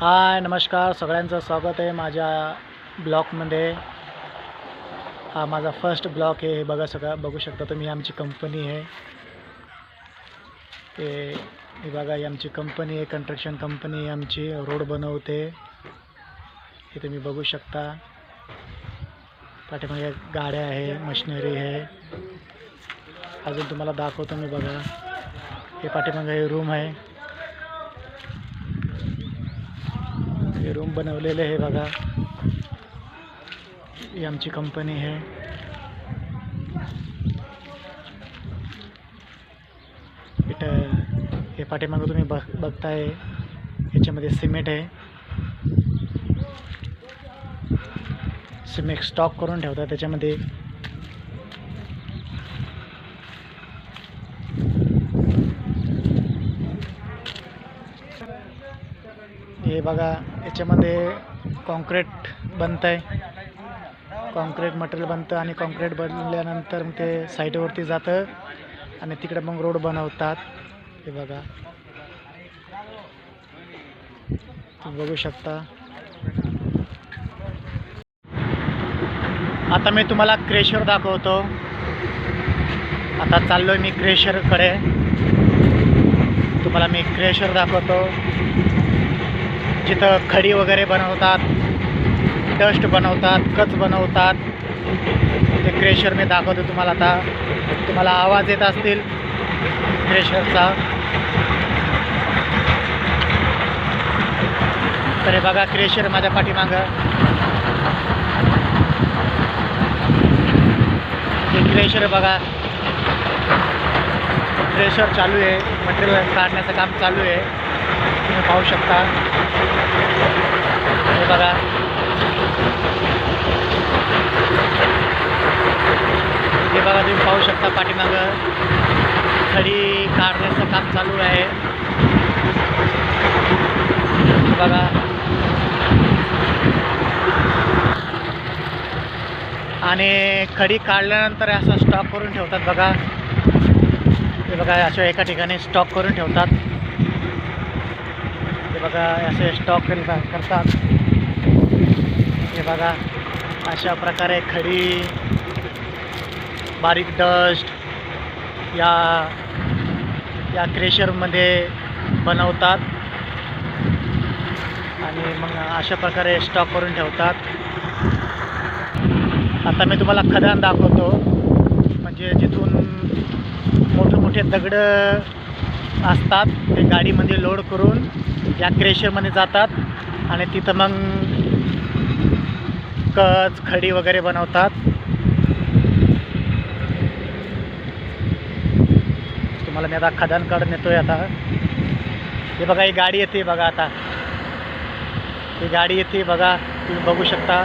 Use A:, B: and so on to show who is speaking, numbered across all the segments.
A: हाय नमस्कार. सगळ्यांचं स्वागत आहे माझ्या ब्लॉगमध्ये. हा माझा फर्स्ट ब्लॉग आहे. हे बघा सगळं बघू शकता तुम्ही आमची कंपनी आहे. ते हे बघा ही आमची कंपनी आहे कंस्ट्रक्शन कंपनी आहे आमची. रोड बनवते. हे तुम्ही बघू शकता. पाठीमागे गाड्या आहे मशिनरी आहे. अजून तुम्हाला दाखवतो मी बघा. हे पाठीमागे हे रूम आहे. हे रूम बनवलेले हे बघा. ही आमची कंपनी आहे. इथं हे पाठीमागं तुम्ही बघ बघताय. ह्याच्यामध्ये सिमेंट आहे. सिमेंट स्टॉक करून ठेवतात त्याच्यामध्ये. हे बघा. याच्यामध्ये कॉन्क्रीट बनतं आहे कॉन्क्रीट मटेरियल बनतं आणि कॉन्क्रीट बनल्यानंतर मग ते साईडवरती जातं आणि तिकडे मग रोड बनवतात. हे बघा. तुम्ही बघू शकता. आता मी तुम्हाला क्रेशर दाखवतो. आता चाललो आहे मी क्रेशरकडे तुम्हाला मी क्रेशर दाखवतो. जिथं खडी वगैरे बनवतात डस्ट बनवतात कच बनवतात. ते क्रेशर मी दाखवतो तुम्हाला आता. तुम्हाला आवाज येत असतील क्रेशरचा तर हे बघा क्रेशर माझ्या पाठीमागं. क्रेशर बघा. क्रेशर चालू आहे. मटेरियल काढण्याचं काम चालू आहे. तुम्ही पाहू शकता. हे बघा. हे बघा तुम्ही पाहू शकता पाठीमागं. खडी काढण्याचं काम चालू आहे. बघा. आणि खडी काढल्यानंतर असं स्टॉक करून ठेवतात बघा. ते बघा अशा एका ठिकाणी स्टॉक करून ठेवतात. बघा असे स्टॉक करतात करतात. हे बघा अशा प्रकारे खडी बारीक डस्ट या या क्रेशरमध्ये बनवतात. आणि मग अशा प्रकारे स्टॉक करून ठेवतात. आता मी तुम्हाला खदान दाखवतो. म्हणजे जिथून मोठे मोठे दगडं असतात. ते गाडीमध्ये लोड करून या क्रेशरमध्ये जातात आणि तिथं मग कच खडी वगैरे बनवतात. तुम्हाला मी आता खदान काढून येतोय आता. हे बघा ही गाडी येते बघा आता. ही गाडी येते बघा तुम्ही बघू शकता.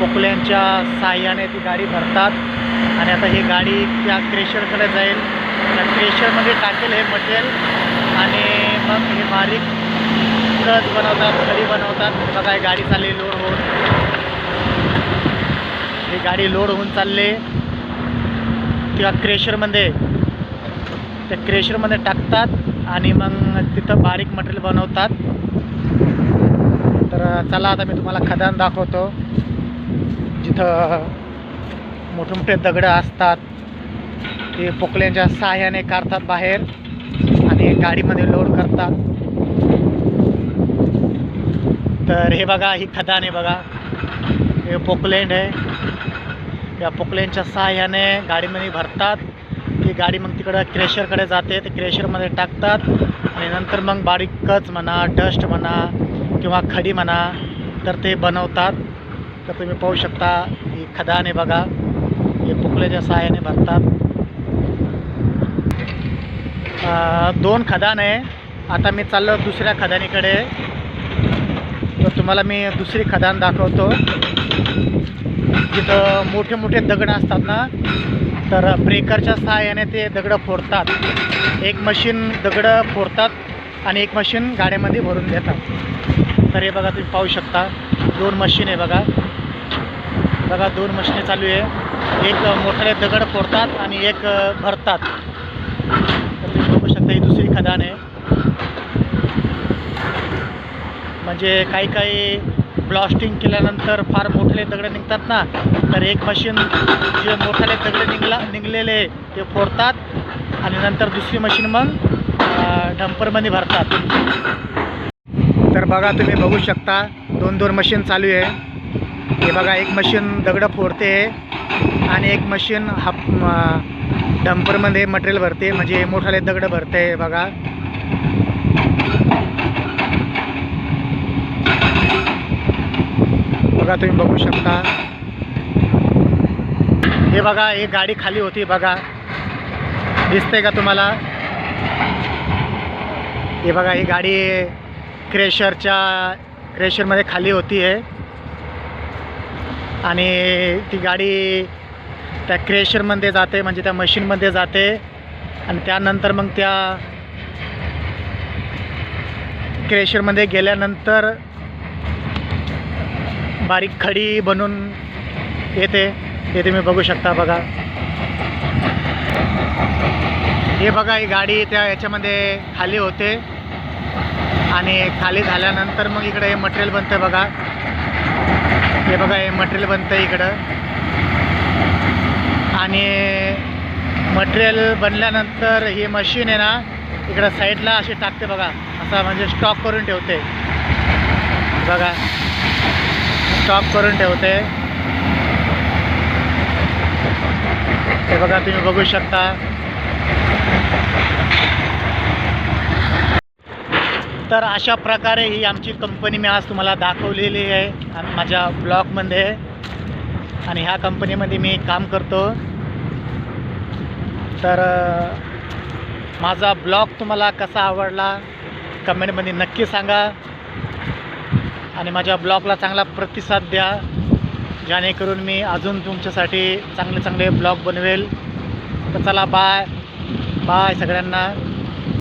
A: पोकल्यांच्या साह्याने ती गाडी भरतात. आणि आता ही गाडी त्या क्रेशरकडे जाईल. त्या क्रेशरमध्ये टाकेल हे मटेरियल. आणि मग हे बारीक कच बनवतात खडी बनवतात. बघा ही गाडी चालली लोड होऊन. ही गाडी लोड होऊन चालली. किंवा क्रेशरमध्ये त्या क्रेशरमध्ये टाकतात आणि मग तिथं बारीक मटेरियल बनवतात. तर चला आता मी तुम्हाला खदान दाखवतो. जिथं मोठे मोठे दगडं असतात. ते पोकल्यांच्या सहाय्याने काढतात बाहेर आणि गाडीमध्ये लोड करतात. तर हे बघा ही खदान आहे बघा. हे पोकलँड आहे. या पोकलँडच्या सहाय्याने गाडीमध्ये भरतात. ती गाडी मग तिकडं क्रेशरकडे जाते. ते क्रेशरमध्ये टाकतात. आणि नंतर मग बारीकच म्हणा डस्ट म्हणा किंवा खडी म्हणा तर ते बनवतात. तर तुम्ही पाहू शकता ही खदान आहे बघा. हे पोकल्याच्या सहाय्याने भरतात. दोन खदान आहे. आता मी चाललो दुसऱ्या खदानीकडे. तर तुम्हाला मी दुसरी खदान दाखवतो. जिथं मोठे मोठे दगड असतात ना तर ब्रेकरच्या सहाय्याने ते दगडं फोडतात. एक मशीन दगडं फोडतात आणि एक मशीन गाड्यामध्ये भरून देतात. तर हे बघा तुम्ही पाहू शकता. दोन मशीन आहे बघा. बघा दोन मशीने चालू आहे. एक मोठ्याने दगड फोडतात आणि एक भरतात तर तुम्ही बघू शकता ही दुसरी खदान आहे म्हणजे काही काही ब्लास्टिंग केल्यानंतर फार मोठे दगडं निघतात ना तर एक मशीन जे मोठाले दगडे निघला निघलेले ते फोडतात आणि नंतर दुसरी मशीन मग डंपरमध्ये भरतात. तर बघा तुम्ही बघू शकता दोन दोन मशीन चालू आहे. हे बघा एक मशीन दगडं फोडते आणि एक मशीन हाफ डंपरमध्ये मटेरियल भरते म्हणजे मोठाले दगडं भरते बघा. बघा तुम्ही बघू शकता. हे बघा एक गाडी खाली होती बघा. दिसते का तुम्हाला? हे बघा ही गाडी क्रेशरच्या क्रेशरमध्ये खाली होती आहे आणि ती गाडी त्या क्रेशरमध्ये जाते म्हणजे त्या मशीनमध्ये जाते. आणि त्यानंतर मग त्या क्रेशरमध्ये गेल्यानंतर बारीक खडी बनून येते. हे तुम्ही बघू शकता बघा. हे बघा ही गाडी त्या याच्यामध्ये खाली होते. आणि खाली झाल्यानंतर मग इकडे हे मटेरियल बनतं बघा. हे बघा हे मटेरियल बनतं इकडं. आणि मटेरियल बनल्यानंतर ही मशीन आहे ना इकडं साईडला अशी टाकते बघा. असा म्हणजे स्टॉक करून ठेवते. बघा. स्टॉप करून ठेवते. हे बघा तुम्ही बघू शकता. तर अशा प्रकारे ही आमची कंपनी मी आज तुम्हाला दाखवलेली आहे. आणि माझ्या ब्लॉगमध्ये आणि ह्या कंपनीमध्ये मी काम करतो. तर माझा ब्लॉग तुम्हाला कसा आवडला कमेंटमध्ये नक्की सांगा. आणि माझ्या ब्लॉगला चांगला प्रतिसाद द्या. जेणेकरून मी अजून तुमच्यासाठी चांगले चांगले ब्लॉग बनवेल. तर चला बाय बाय सगळ्यांना.